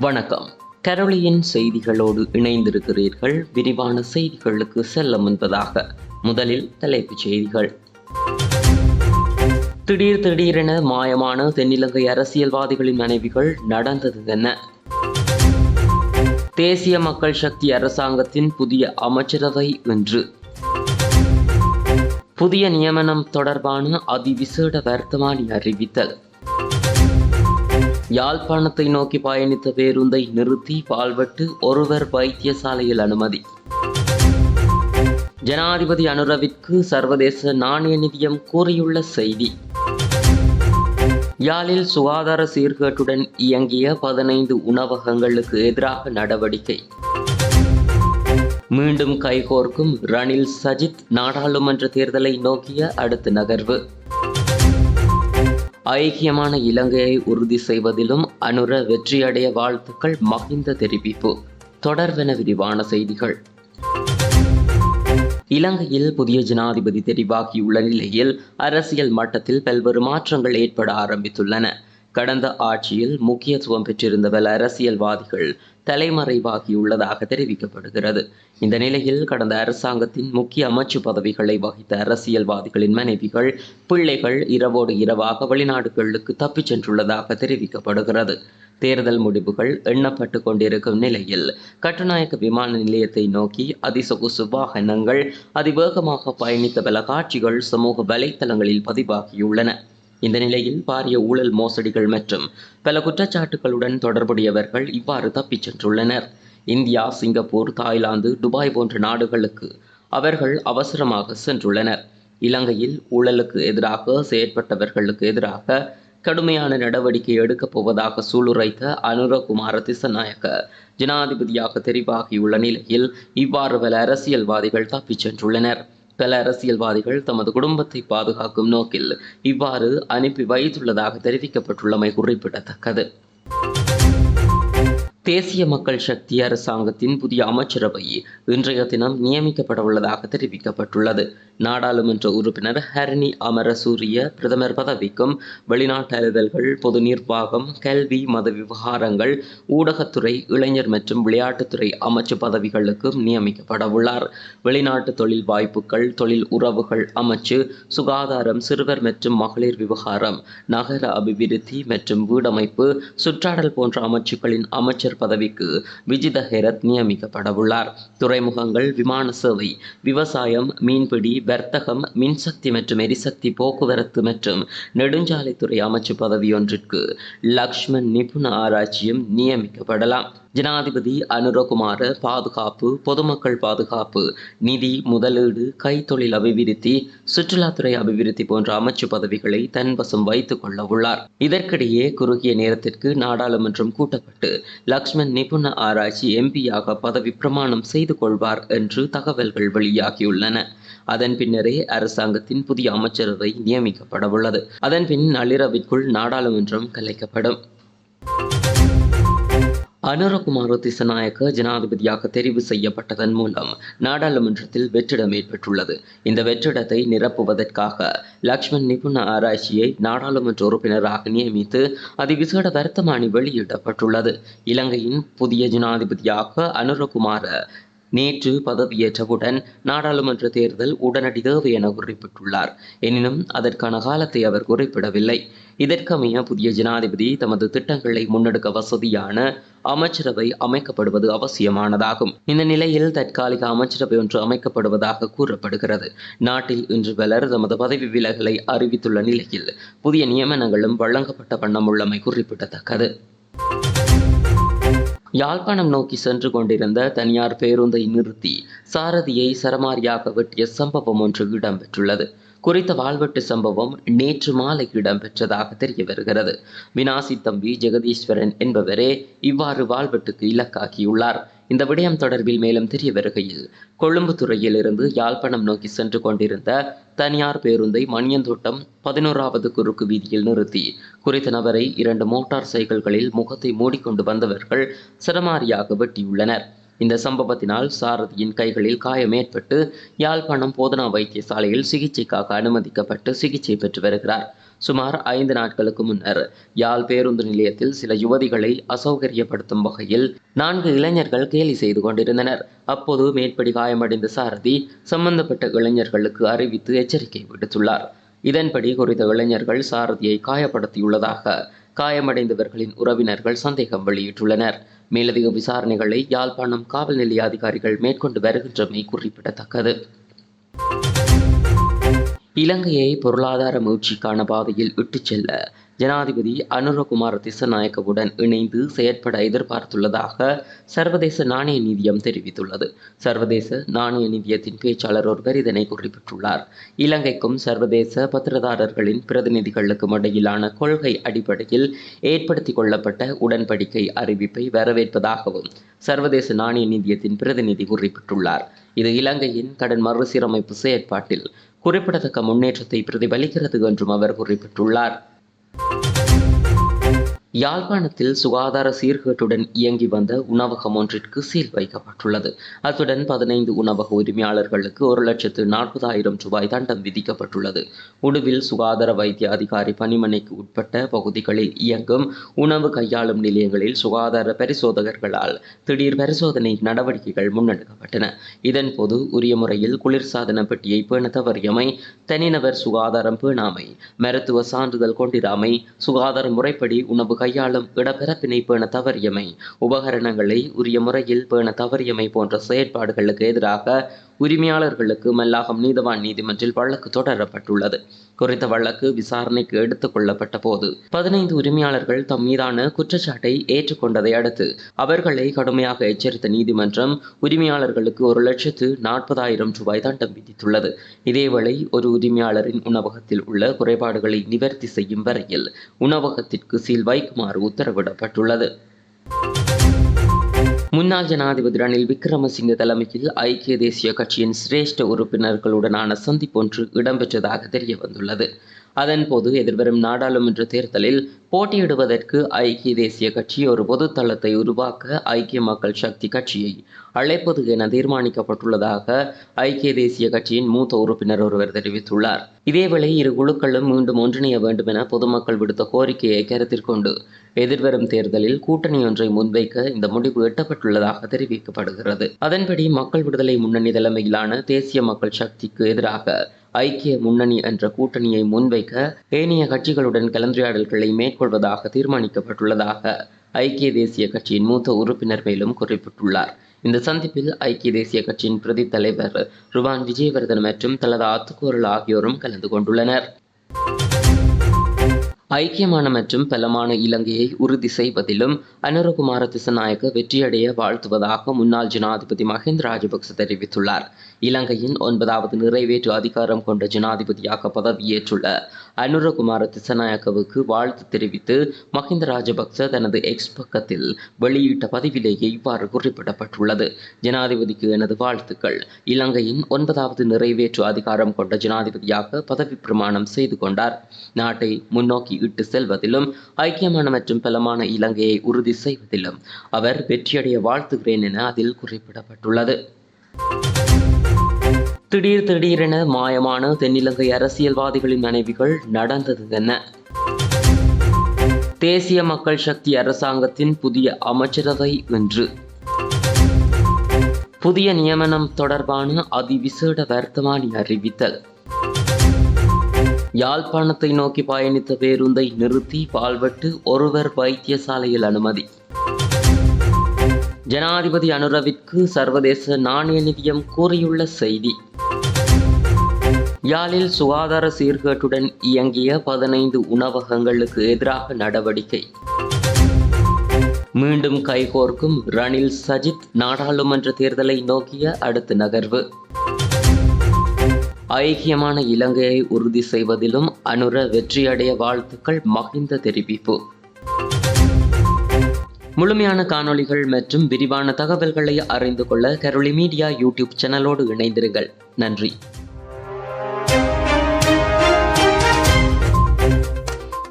வணக்கம். கரோலியின் செய்திகளோடு இணைந்திருக்கிறீர்கள். விரிவான செய்திகளுக்கு செல்ல முன்பதாக முதலில் தலைப்புச் செய்திகள். திடீர் திடீரென மாயமான தென்னிலங்கை அரசியல்வாதிகளின் மனைவிகள் நடந்தது என்ன? தேசிய மக்கள் சக்தி அரசாங்கத்தின் புதிய அமைச்சரவை இன்று. புதிய நியமனம் தொடர்பான அதிவிசேட வர்த்தமானி அறிவித்தல். யாழ்ப்பாணத்தை நோக்கி பயணித்த பேருந்தை நிறுத்தி பால்வெட்டு ஒருவர் வைத்தியசாலையில் அனுமதி. ஜனாதிபதி அனுரவிற்கு சர்வதேச நாணய நிதியம் கூறியுள்ள செய்தி. யாழில் சுகாதார சீர்கேட்டுடன் இயங்கிய பதினைந்து உணவகங்களுக்கு எதிராக நடவடிக்கை. மீண்டும் கைகோர்க்கும் ரணில் சஜித் நாடாளுமன்ற தேர்தலை நோக்கிய அடுத்த நகர்வு. ஐக்கியமான இலங்கையை உறுதி செய்வதிலும் அனுர வெற்றியடைய வாழ்த்துக்கள் மகிந்த தெரிவிப்பு. தொடர்வென விரிவான செய்திகள். இலங்கையில் புதிய ஜனாதிபதி தெரிவாகியுள்ள நிலையில் அரசியல் மட்டத்தில் பல்வேறு மாற்றங்கள் ஏற்பட ஆரம்பித்துள்ளன. கடந்த ஆட்சியில் முக்கியத்துவம் பெற்றிருந்த பல அரசியல்வாதிகள் தலைமறைவாகியுள்ளதாக தெரிவிக்கப்படுகிறது. இந்த நிலையில் கடந்த அரசாங்கத்தின் முக்கிய அமைச்சு பதவிகளை வகித்த அரசியல்வாதிகளின் மனைவிகள் பிள்ளைகள் இரவோடு இரவாக வெளிநாடுகளுக்கு தப்பிச் சென்றுள்ளதாக தெரிவிக்கப்படுகிறது. தேர்தல் முடிவுகள் எண்ணப்பட்டு கொண்டிருக்கும் நிலையில் கட்டுநாயக்க விமான நிலையத்தை நோக்கி அதிசொகுசு வாகனங்கள் அதிவேகமாக பயணித்த பல காட்சிகள் சமூக வலைத்தளங்களில் பதிவாகியுள்ளன. இந்த நிலையில் பாரிய ஊழல் மோசடிகள் மற்றும் பல குற்றச்சாட்டுகளுடன் தொடர்புடையவர்கள் இவ்வாறு தப்பிச் சென்றுள்ளனர். இந்தியா சிங்கப்பூர் தாய்லாந்து துபாய் போன்ற நாடுகளுக்கு அவர்கள் அவசரமாக சென்றுள்ளனர். இலங்கையில் ஊழலுக்கு எதிராக செயற்பட்டவர்களுக்கு எதிராக கடுமையான நடவடிக்கை எடுக்கப் போவதாக சூளுரைத்த அனுரகுமார திசநாயக்க ஜனாதிபதியாக தெரிவாகியுள்ள நிலையில் இவ்வாறு பல அரசியல்வாதிகள் தப்பிச் சென்றுள்ளனர். பல அரசியல்வாதிகள் தமது குடும்பத்தை பாதுகாக்கும் நோக்கில் இவ்வாறு அனுப்பி வைத்துள்ளதாக தெரிவிக்கப்பட்டுள்ளமை குறிப்பிடத்தக்கது. தேசிய மக்கள் சக்தி அரசாங்கத்தின் புதிய அமைச்சரவை இன்றைய தினம் நியமிக்கப்பட உள்ளதாக தெரிவிக்கப்பட்டுள்ளது. நாடாளுமன்ற உறுப்பினர் ஹரணி அமரசூரிய பிரதமர் பதவிக்கும் வெளிநாட்டு அலுவல்கள் பொது நிர்வாகம் கல்வி மத விவகாரங்கள் ஊடகத்துறை இளைஞர் மற்றும் விளையாட்டுத்துறை அமைச்சு பதவிகளுக்கும் நியமிக்கப்பட உள்ளார். வெளிநாட்டு தொழில் வாய்ப்புகள் தொழில் உறவுகள் அமைச்சு சுகாதாரம் சிறுவர் மற்றும் மகளிர் விவகாரம் நகர அபிவிருத்தி மற்றும் வீடமைப்பு சுற்றாடல் போன்ற அமைச்சுக்களின் அமைச்சர் பதவிக்கு விஜித ஹெரத் நியமிக்கப்படவுள்ளார் துறைமுகங்கள் விமான சேவை விவசாயம் மீன்பிடி வர்த்தகம் மின்சக்தி மற்றும் எரிசக்தி போக்குவரத்து மற்றும் நெடுஞ்சாலைத்துறை அமைச்சு பதவியொன்றிற்கு லக்ஷ்மண் நிபுண ஆராய்ச்சியும் நியமிக்கப்படலாம். ஜனாதிபதி அனுரகுமார பாதுகாப்பு பொதுமக்கள் பாதுகாப்பு நிதி முதலீடு கைத்தொழில் அபிவிருத்தி சுற்றுலாத்துறை அபிவிருத்தி போன்ற அமைச்சு பதவிகளை தன்வசம் வைத்துக் கொள்ள உள்ளார். இதற்கிடையே குறுகிய நேரத்திற்கு நாடாளுமன்றம் கூட்டப்பட்டு லக்ஷ்மண் நிபுண ஆராய்ச்சி எம்பியாக பதவி பிரமாணம் செய்து கொள்வார் என்று தகவல்கள் வெளியாகியுள்ளன. அதன் பின்னரே அரசாங்கத்தின் புதிய அமைச்சரவை நியமிக்கப்படவுள்ளது அதன் பின் நள்ளிரவிற்குள் நாடாளுமன்றம் கலைக்கப்படும். அனுரகுமார திசநாயக்க ஜனாதிபதியாக தெரிவு செய்யப்பட்டதன் மூலம் நாடாளுமன்றத்தில் வெற்றிடம் ஏற்பட்டுள்ளது. இந்த வெற்றிடத்தை நிரப்புவதற்காக லக்ஷ்மண் நிபுண ஆராய்ச்சியை நாடாளுமன்ற உறுப்பினராக நியமித்து அதிவிசேட வர்த்தமானி வெளியிடப்பட்டுள்ளது. இலங்கையின் புதிய ஜனாதிபதியாக அனுரகுமார நேற்று பதவியேற்றவுடன் நாடாளுமன்ற தேர்தல் உடனடி தேவை என குறிப்பிட்டுள்ளார். எனினும் அதற்கான காலத்தை அவர் குறிப்பிடவில்லை. இதற்கமைய புதிய ஜனாதிபதி தமது திட்டங்களை முன்னெடுக்க வசதியான அமைச்சரவை அமைக்கப்படுவது அவசியமானதாகும். இந்த நிலையில் தற்காலிக அமைச்சரவை ஒன்று அமைக்கப்படுவதாக கூறப்படுகிறது. நாட்டில் இன்று பலர் தமது பதவி விலகலை அறிவித்துள்ள நிலையில் புதிய நியமனங்களும் வழங்கப்பட்ட வண்ணம் உள்ளமை குறிப்பிடத்தக்கது. யாழ்ப்பாணம் நோக்கி சென்று கொண்டிருந்த தனியார் பேருந்தை நிறுத்தி சாரதியை சரமாரியாக வெட்டிய சம்பவம் ஒன்று இடம்பெற்றுள்ளது. குறித்த வாழ்வெட்டு சம்பவம் நேற்று மாலை இடம்பெற்றதாக தெரிய வருகிறது. வினாசி தம்பி ஜெகதீஸ்வரன் என்பவரே இவ்வாறு வாழ்வெட்டுக்கு இலக்காகியுள்ளார். இந்த விடயம் தொடர்பில் மேலும் தெரிய வருகையில் கொழும்பு துறையில் இருந்து யாழ்ப்பாணம் நோக்கி சென்று கொண்டிருந்த தனியார் பேருந்தை மணியந்தோட்டம் பதினோராவது குறுக்கு வீதியில் நிறுத்தி குறித்த நபரை இரண்டு மோட்டார் சைக்கிள்களில் முகத்தை மூடிக்கொண்டு வந்தவர்கள் சிரமாரியாக வெட்டியுள்ளனர். இந்த சம்பவத்தினால் சாரதியின் கைகளில் காயம் ஏற்பட்டு யாழ்ப்பாணம் போதனா வைத்தியசாலையில் சிகிச்சைக்காக அனுமதிக்கப்பட்டு சிகிச்சை பெற்று வருகிறார். சுமார் ஐந்து நாட்களுக்கு முன்னர் யாழ் பேருந்து நிலையத்தில் சில யுவதிகளை அசௌகரியப்படுத்தும் வகையில் நான்கு இளைஞர்கள் கேலி செய்து கொண்டிருந்தனர். அப்போது மேற்படி காயமடைந்த சாரதி சம்பந்தப்பட்ட இளைஞர்களுக்கு அறிவித்து எச்சரிக்கை விடுத்துள்ளார். இதன்படி குறித்த இளைஞர்கள் சாரதியை காயப்படுத்தியுள்ளதாக காயமடைந்தவர்களின் உறவினர்கள் சந்தேகம் வெளியிட்டுள்ளனர். மேலதிக விசாரணைகளை யாழ்ப்பாணம் காவல் நிலைய அதிகாரிகள் மேற்கொண்டு வருகின்றமை குறிப்பிடத்தக்கது. இலங்கையை பொருளாதார மீழ்ச்சிக்கான பாதையில் இட்டுச் செல்ல ஜனாதிபதி அனுரகுமார் திசநாயக்கவுடன் இணைந்து செயற்பட எதிர்பார்த்துள்ளதாக சர்வதேச நாணய நிதியம் தெரிவித்துள்ளது. சர்வதேச நாணய நிதியத்தின் பேச்சாளர் ஒருவர் இதனை குறிப்பிட்டுள்ளார். இலங்கைக்கும் சர்வதேச பத்திரதாரர்களின் பிரதிநிதிகளுக்கும் இடையிலான கொள்கை அடிப்படையில் ஏற்படுத்திக் கொள்ளப்பட்ட உடன்படிக்கை அறிவிப்பை வரவேற்பதாகவும் சர்வதேச நாணய நிதியத்தின் பிரதிநிதி குறிப்பிட்டுள்ளார். இது இலங்கையின் கடன் மறுசீரமைப்பு செயற்பாட்டில் குறிப்பிடத்தக்க முன்னேற்றத்தை பிரதிபலிக்கிறது என்றும் அவர் குறிப்பிட்டுள்ளார். you யாழ்ப்பாணத்தில் சுகாதார சீர்கேட்டுடன் இயங்கி வந்த உணவகம் ஒன்றிற்கு சீல் வைக்கப்பட்டுள்ளது. அத்துடன் பதினைந்து உணவக உரிமையாளர்களுக்கு ஒரு லட்சத்து நாற்பதாயிரம் ரூபாய் தண்டம் விதிக்கப்பட்டுள்ளது. உடுவில் சுகாதார வைத்திய அதிகாரி பணிமனைக்கு உட்பட்ட பகுதிகளில் இயங்கும் உணவு கையாளும் நிலையங்களில் சுகாதார பரிசோதகர்களால் திடீர் பரிசோதனை நடவடிக்கைகள் முன்னெடுக்கப்பட்டன. இதன்போது உரிய முறையில் குளிர்சாதன பெட்டியை பேண தவறியமை தனிநபர் சுகாதாரம் பேணாமை மருத்துவ சான்றிதழ் கொண்டிராமை சுகாதார முறைப்படி உணவு கையாளும் இடப்பெறப்பினை பேண தவறியமை. உபகரணங்களை உரிய முறையில் பேண தவறியமை போன்ற செயற்பாடுகளுக்கு எதிராக உரிமையாளர்களுக்கு மல்லாகம் நீதவான் நீதிமன்றில் வழக்கு தொடரப்பட்டுள்ளது. குறித்த வழக்கு விசாரணைக்கு எடுத்துக் கொள்ளப்பட்ட போது பதினைந்து உரிமையாளர்கள் தம் மீதான குற்றச்சாட்டை ஏற்றுக்கொண்டதை அடுத்து அவர்களை கடுமையாக எச்சரித்த நீதிமன்றம் உரிமையாளர்களுக்கு ஒரு லட்சத்து நாற்பதாயிரம் ரூபாய் தண்டம் விதித்துள்ளது. இதேவேளை ஒரு உரிமையாளரின் உணவகத்தில் உள்ள குறைபாடுகளை நிவர்த்தி செய்யும் வரையில் உணவகத்திற்கு சீல் வைக்க அளிக்குமாறு உத்தரவிடப்பட்டுள்ளது. முன்னாள் ஜனாதிபதி ரணில் விக்ரமசிங்க தலைமையில் ஐக்கிய தேசிய கட்சியின் சிரேஷ்ட உறுப்பினர்களுடனான சந்திப்பொன்று இடம்பெற்றதாக தெரிய வந்துள்ளது அதன்போது எதிர்வரும் நாடாளுமன்ற தேர்தலில் போட்டியிடுவதற்கு ஐக்கிய தேசிய கட்சி ஒரு பொதுத்தளத்தை உருவாக்க ஐக்கிய மக்கள் சக்தி கட்சியை அழைப்பது என தீர்மானிக்கப்பட்டுள்ளதாக ஐக்கிய தேசிய கட்சியின் மூத்த உறுப்பினர் ஒருவர் தெரிவித்துள்ளார். இதேவேளை இரு குழுக்களும் மீண்டும் ஒன்றிணைய வேண்டும் என பொதுமக்கள் விடுத்த கோரிக்கையை கருத்தில் கொண்டு எதிர்வரும் தேர்தலில் கூட்டணி ஒன்றை முன்வைக்க இந்த முடிவு எட்டப்பட்டுள்ளதாக தெரிவிக்கப்படுகிறது. அதன்படி மக்கள் விடுதலை முன்னணி தலைமையிலான தேசிய மக்கள் சக்திக்கு எதிராக ஐக்கிய முன்னணி என்ற கூட்டணியை முன்வைக்க ஏனைய கட்சிகளுடன் கலந்துரையாடல்களை மேற்கொள்வதாக தீர்மானிக்கப்பட்டுள்ளதாக ஐக்கிய தேசிய கட்சியின் மூத்த உறுப்பினர் மேலும் குறிப்பிட்டுள்ளார். இந்த சந்திப்பில் ஐக்கிய தேசிய கட்சியின் பிரதி தலைவர் ருவான் விஜயவர்தன் மற்றும் தலதா அத்துக்கூரல் ஆகியோரும் கலந்து கொண்டுள்ளனர். ஐக்கியமான மற்றும் பலமான இலங்கையை உறுதி செய்வதிலும் அனுரகுமார திசநாயக்க வெற்றியடைய வாழ்த்துவதாக முன்னாள் ஜனாதிபதி மஹிந்த ராஜபக்ச தெரிவித்துள்ளார். இலங்கையின் ஒன்பதாவது நிறைவேற்று அதிகாரம் கொண்ட ஜனாதிபதியாக பதவியேற்றுள்ள அனுரகுமார திசநாயக்கவுக்கு வாழ்த்து தெரிவித்து மஹிந்த ராஜபக்ச தனது எக்ஸ் பக்கத்தில் வெளியிட்ட பதிவிலேயே இவ்வாறு குறிப்பிடப்பட்டுள்ளது. ஜனாதிபதிக்கு எனது வாழ்த்துக்கள். இலங்கையின் ஒன்பதாவது நிறைவேற்று அதிகாரம் கொண்ட ஜனாதிபதியாக பதவி பிரமாணம் செய்து கொண்டார். நாட்டை முன்னோக்கி இட்டு செல்வதிலும் ஐக்கியமான மற்றும் பலமான இலங்கையை உறுதி செய்வதிலும் அவர் வெற்றியடைய வாழ்த்துகிறேன் என அதில் குறிப்பிடப்பட்டுள்ளது. திடீர் திடீரென மாயமான தென்னிலங்கை அரசியல்வாதிகளின் மனைவிகள் நடந்தது என்ன? தேசிய மக்கள் சக்தி அரசாங்கத்தின் புதிய அமைச்சரவை இன்று. புதிய நியமனம் தொடர்பான அதிவிசேட வர்த்தமானி அறிவித்தல். யாழ்ப்பாணத்தை நோக்கி பயணித்த பேருந்தை நிறுத்தி பால்வெட்டு ஒருவர் வைத்தியசாலையில் அனுமதி. ஜனாதிபதி அனுரவிற்கு சர்வதேச நாணய நிதியம் கூறியுள்ள செய்தி. யாழில் சுகாதார சீர்கேட்டுடன் இயங்கிய பதினைந்து உணவகங்களுக்கு எதிராக நடவடிக்கை. மீண்டும் கைகோர்க்கும் ரணில் சஜித் நாடாளுமன்ற தேர்தலை நோக்கிய அடுத்த நகர்வு. ஐக்கியமான இலங்கையை உறுதி செய்வதிலும் அனுர வெற்றியடைய வாழ்த்துக்கள் மகிந்த தெரிவிப்பு. முழுமையான காணொளிகள் மற்றும் விரிவான தகவல்களை அறிந்து கொள்ள கரோலி மீடியா யூடியூப் சேனலோடு இணைந்திருங்கள். நன்றி.